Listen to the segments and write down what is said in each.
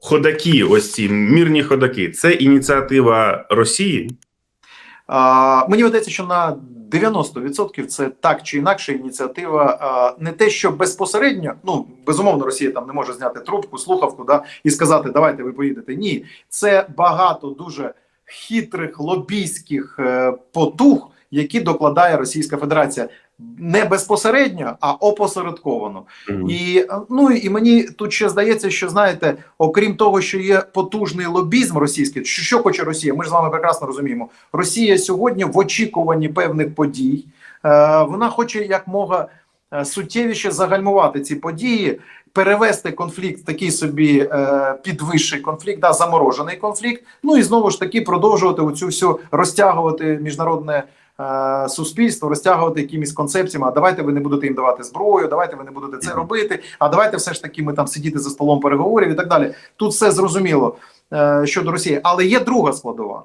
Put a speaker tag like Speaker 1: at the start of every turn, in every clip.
Speaker 1: ходаки, ось ці мирні ходаки, це ініціатива Росії.
Speaker 2: Мені видається, що на 90% це так чи інакше ініціатива не те, що безпосередньо, ну безумовно, Росія там не може зняти трубку, слухавку, да і сказати, давайте ви поїдете. Ні, це багато дуже хитрих лобійських е, потуг, які докладає Російська Федерація. Не безпосередньо, а опосередковано. І е, ну і мені тут ще здається, що знаєте, окрім того, що є потужний лобізм російський, що, що хоче Росія, ми ж з вами прекрасно розуміємо. Росія сьогодні в очікуванні певних подій. Е, вона хоче якмога е, суттєвіше загальмувати ці події, перевести конфлікт в такий собі е, підвищий конфлікт, да, заморожений конфлікт. Ну і знову ж таки продовжувати оцю всю розтягувати міжнародне. Е, Суспільство розтягувати якимись концепціями. А давайте ви не будете їм давати зброю, давайте ви не будете це робити. А давайте все ж таки ми там сидіти за столом переговорів і так далі. Тут все зрозуміло е, щодо Росії, але є друга складова.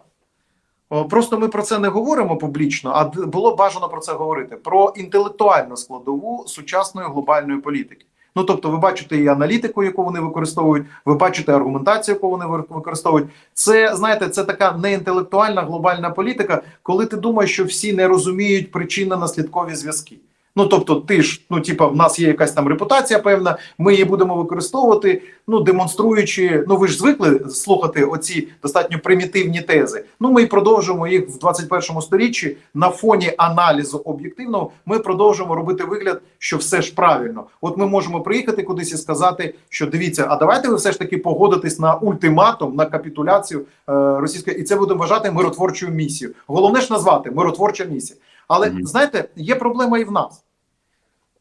Speaker 2: Просто ми про це не говоримо публічно, а було бажано про це говорити: про інтелектуальну складову сучасної глобальної політики. Ну тобто, ви бачите і аналітику, яку вони використовують, ви бачите аргументацію, яку вони використовують. Це знаєте, це така неінтелектуальна глобальна політика, коли ти думаєш, що всі не розуміють причинно-наслідкові зв'язки. Ну тобто, ти ж, ну типа, в нас є якась там репутація певна, ми її будемо використовувати, ну демонструючи. Ну ви ж звикли слухати оці достатньо примітивні тези. Ну ми і продовжуємо їх в 21 сторіччі на фоні аналізу об'єктивного. Ми продовжуємо робити вигляд, що все ж правильно. От ми можемо приїхати кудись і сказати, що дивіться, а давайте ви все ж таки погодитесь на ультиматум, на капітуляцію е, російської, і це будемо вважати миротворчою місією. Головне ж назвати миротворча місія. Але
Speaker 1: Мгм.
Speaker 2: знаєте, є проблема і в нас.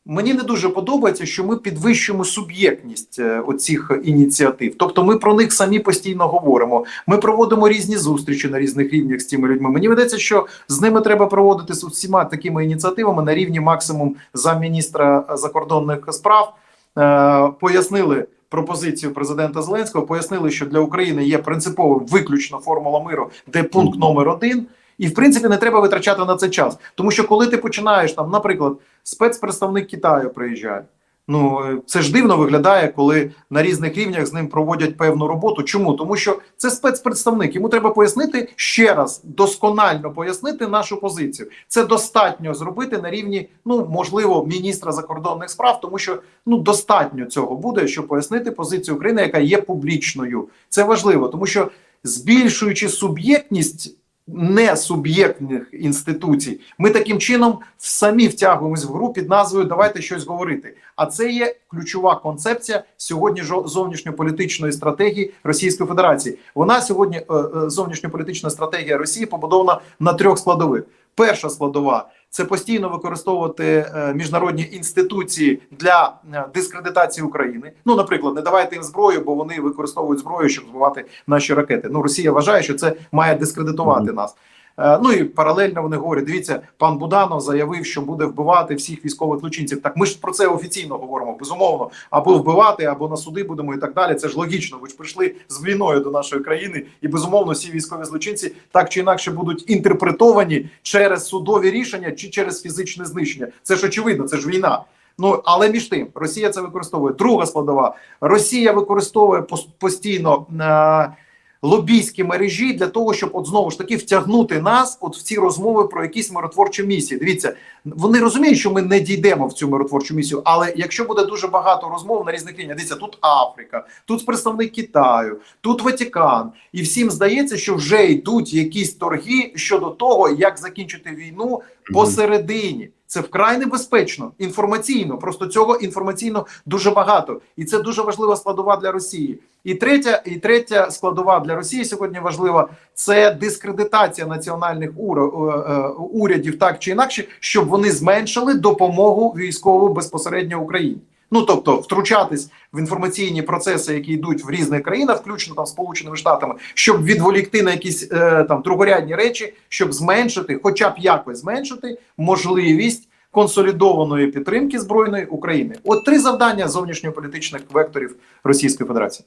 Speaker 2: Мені не дуже подобається, що ми підвищуємо суб'єктність е, оцих ініціатив. Тобто, ми про них самі постійно говоримо. Ми проводимо різні зустрічі на різних рівнях з цими людьми. Мені видається, що з ними треба проводити з усіма такими ініціативами на рівні максимум замміністра закордонних справ. Е, пояснили пропозицію президента Зеленського, пояснили, що для України є принциповим виключно формула миру, де пункт номер один. І в принципі не треба витрачати на це час, тому що коли ти починаєш там, наприклад, спецпредставник Китаю приїжджає. Ну е, це ж дивно виглядає, коли на різних рівнях з ним проводять певну роботу. Чому? Тому що це спецпредставник. Йому треба пояснити ще раз, досконально пояснити нашу позицію. Це достатньо зробити на рівні, ну можливо, міністра закордонних справ, тому що ну достатньо цього буде, щоб пояснити позицію України, яка є публічною. Це важливо, тому що збільшуючи суб'єктність несуб'єктних інституцій, ми таким чином самі втягуємось в гру під назвою Давайте щось говорити. А це є ключова концепція сьогодні зовнішньополітичної стратегії Російської Федерації. Вона сьогодні е, е, зовнішньополітична стратегія Росії побудована на трьох складових. Перша складова це постійно використовувати е, міжнародні інституції для е, дискредитації України. Ну, наприклад, не давайте їм зброю, бо вони використовують зброю, щоб збивати наші ракети. Ну, Росія вважає, що це має дискредитувати нас. Е, Ну і паралельно вони говорять: дивіться, пан Буданов заявив, що буде вбивати всіх військових злочинців. Так ми ж про це офіційно говоримо. Безумовно, або вбивати, або на суди будемо і так далі. Це ж логічно. Ви ж прийшли з війною до нашої країни, і безумовно, всі військові злочинці так чи інакше будуть інтерпретовані через судові рішення чи через фізичне знищення. Це ж очевидно, це ж війна. Ну але між тим, Росія це використовує. Друга складова Росія використовує постійно. Е- лобійські мережі для того, щоб от знову ж таки втягнути нас от в ці розмови про якісь миротворчі місії. Дивіться, вони розуміють, що ми не дійдемо в цю миротворчу місію, але якщо буде дуже багато розмов на різних рівнях, дивіться, тут Африка, тут представник Китаю, тут Ватикан, і всім здається, що вже йдуть якісь торги щодо того, як закінчити війну посередині. Це вкрай небезпечно інформаційно. Просто цього інформаційно дуже багато, і це дуже важлива складова для Росії. І третя, і третя складова для Росії сьогодні важлива це дискредитація національних ура- е, е, урядів, так чи інакше, щоб вони зменшили допомогу військову безпосередньо Україні. Ну тобто втручатись в інформаційні процеси, які йдуть в різних країнах, включно там Сполученими Штатами, щоб відволікти на якісь е, там другорядні речі, щоб зменшити, хоча б якось зменшити можливість консолідованої підтримки збройної України. От три завдання зовнішньополітичних векторів Російської Федерації.